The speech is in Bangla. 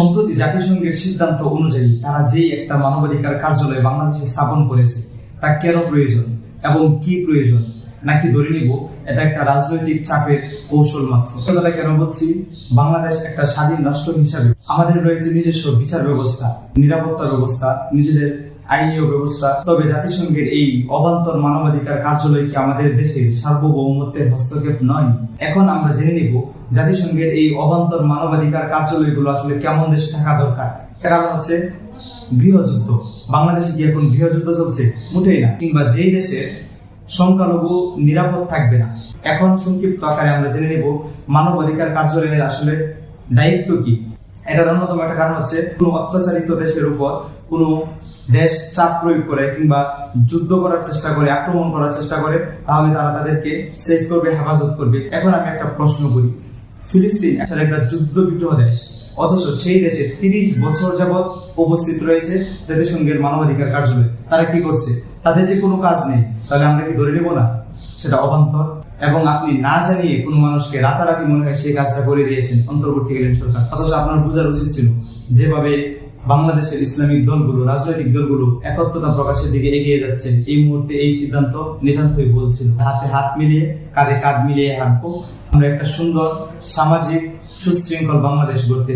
সম্প্রতি জাতিসংঘের সিদ্ধান্ত অনুযায়ী তারা যেই একটা মানবাধিকার কার্যালয় বাংলাদেশে স্থাপন করেছে, তা কেন প্রয়োজন এবং কি প্রয়োজন? নাকি ধরে নিব, এটা একটা রাজনৈতিক চাপের কৌশল মাত্র। কথা কেন বলছি? বাংলাদেশ একটা স্বাধীন রাষ্ট্র হিসাবে আমাদের রয়েছে নিজস্ব বিচার ব্যবস্থা, নিরাপত্তা ব্যবস্থা, নিজেদের আইনীয় ব্যবস্থা। তবে জাতিসংঘের এই অবান্তর মানবাধিকার কার্যালয় কি আমাদের দেশের সার্বভৌমত্বের হস্তক্ষেপ নয়? এখন আমরা জেনে নিব জাতিসংঘের এই অবান্তর মানবাধিকার কার্যালয়গুলো আসলে কেমন দেশে থাকা দরকার। কারণ হচ্ছে গৃহযুদ্ধ। বাংলাদেশে কি এখন গৃহযুদ্ধ চলছে? না। কিংবা যেই দেশের সংখ্যালঘু নিরাপদ থাকবে না। এখন সংক্ষিপ্ত আকারে আমরা জেনে নেব মানবাধিকার কার্যালয়ের আসলে দায়িত্ব কি। এটার অন্যতম একটা কারণ হচ্ছে কোনো অত্যাচারিত দেশের উপর কোনো দেশ চাপ প্রয়োগ করে কিংবা যুদ্ধ করার চেষ্টা করে, আক্রমণ করার চেষ্টা করে, তাহলে তারা তাদেরকে সেভ করবে, হেফাজত করবে। এখন আমি একটা প্রশ্ন করি। ফিলিস্তিন আসলে একটা যুদ্ধ বিগ্রহ দেশ। অথচ সেই দেশে তিরিশ বছর যাবৎ উপস্থিত রয়েছে জাতিসংঘের মানবাধিকার কার্যালয়। তারা কি করছে? তাদের যে কোনো কাজ নেই, তাহলে আমরা কি ধরে নেব না? সেটা অবান্তর। এবং আপনি না জানিয়ে কোনো মানুষকে রাতারাতি মনে হয় সেই কাজটা করে দিয়েছেন, অন্তর্বর্তীকালীন সরকার। অথচ আপনার বোঝার উচিত ছিল, যেভাবে বাংলাদেশের ইসলামিক দলগুলো, রাজনৈতিক দলগুলো একত্রতা প্রকাশের দিকে এগিয়ে যাচ্ছে এই মুহূর্তে এই সিদ্ধান্ত নিতান্তই বলছিল হাতে হাত মিলিয়ে, কাঁধে কাঁধ মিলিয়ে হাঁটবো। আমরা একটা সুন্দর, সামাজিক সুশৃঙ্খল বাংলাদেশ গড়তে